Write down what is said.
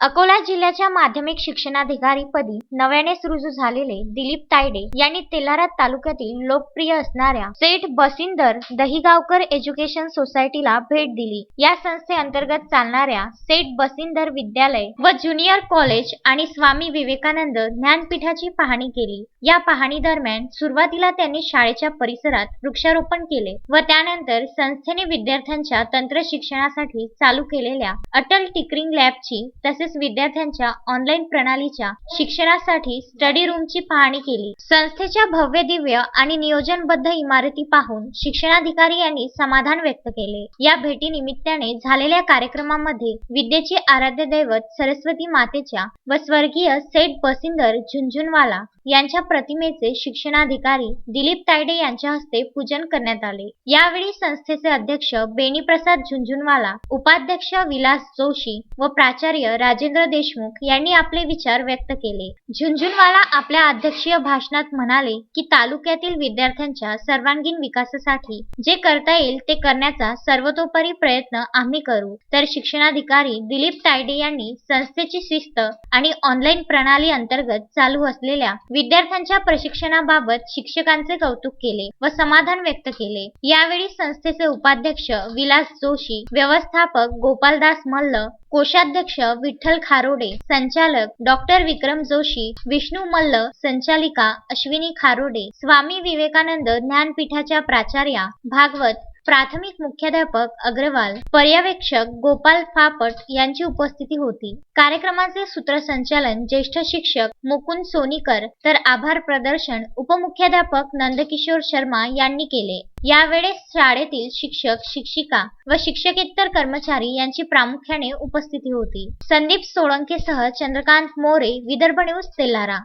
अकोला जिल्ह्याच्या माध्यमिक शिक्षणाधिकारी पदी रुजू झालेले दिलीप तायडे यांनी तेलारा तालुक्यातील लोकप्रिय असणाऱ्या सेठ बसिंदर दहिगावकर एज्युकेशन सोसायटीला भेट दिली. या संस्थेअंतर्गत चालणाऱ्या सेठ बसिंदर विद्यालय व ज्युनियर कॉलेज आणि स्वामी विवेकानंद ज्ञानपीठाची पाहणी केली. या पाहणी दरम्यान सुरुवातीला त्यांनी शाळेच्या परिसरात वृक्षारोपण केले व त्यानंतर संस्थेने विद्यार्थ्यांच्या तंत्र शिक्षणासाठी चालू केलेल्या अटल टिकरिंग लॅबची तसेच विद्यार्थ्यांच्या ऑनलाईन प्रणालीच्या शिक्षणासाठी स्टडी रूमची पाहणी केली. संस्थेच्या भव्य दिव्य आणि नियोजनबद्ध इमारती पाहून शिक्षणाधिकारी यांनी समाधान व्यक्त केले. या भेटीनिमित्ताने झालेल्या कार्यक्रमामध्ये विद्येचे आराध्य दैवत सरस्वती मातेच्या व स्वर्गीय सेठ बसिंदर झुंझुनवाला यांच्या प्रतिमेचे शिक्षणाधिकारी दिलीप तायडे यांच्या हस्ते पूजन करण्यात आले. यावेळी संस्थेचे अध्यक्ष बेनीप्रसाद झुंझुनवाला उपाध्यक्ष विलास जोशी व प्राचार्य राजेंद्र देशमुख यांनी आपले विचार व्यक्त केले. झुंझुनवाला आपल्या अध्यक्षीय भाषणात म्हणाले की तालुक्यातील विद्यार्थ्यांच्या सर्वांगीण विकासासाठी जे करता येईल ते करण्याचा सर्वतोपरी प्रयत्न आम्ही करू. तर शिक्षणाधिकारी दिलीप तायडे यांनी संस्थेची शिस्त आणि ऑनलाईन प्रणाली अंतर्गत चालू असलेल्या विद्यार्थ्यांच्या प्रशिक्षणाबाबत शिक्षकांचे कौतुक केले व समाधान व्यक्त केले. यावेळी संस्थेचे उपाध्यक्ष विलास जोशी व्यवस्थापक गोपालदास मल्ल कोषाध्यक्ष विठ्ठल खारोडे संचालक डॉक्टर विक्रम जोशी विष्णू मल्ल संचालिका अश्विनी खारोडे स्वामी विवेकानंद ज्ञानपीठाच्या प्राचार्या भागवत प्राथमिक मुख्याध्यापक अग्रवाल पर्यवेक्षक गोपाल फापट यांची उपस्थिती होती. कार्यक्रमाचे सूत्रसंचालन ज्येष्ठ शिक्षक मुकुंद सोनीकर तर आभार प्रदर्शन उपमुख्याध्यापक नंदकिशोर शर्मा यांनी केले. यावेळेस शाळेतील शिक्षक शिक्षिका व शिक्षकेतर कर्मचारी यांची प्रामुख्याने उपस्थिती होती. संदीप सोळंकेसह चंद्रकांत मोरे विदर्भ न्यूज तेलारा.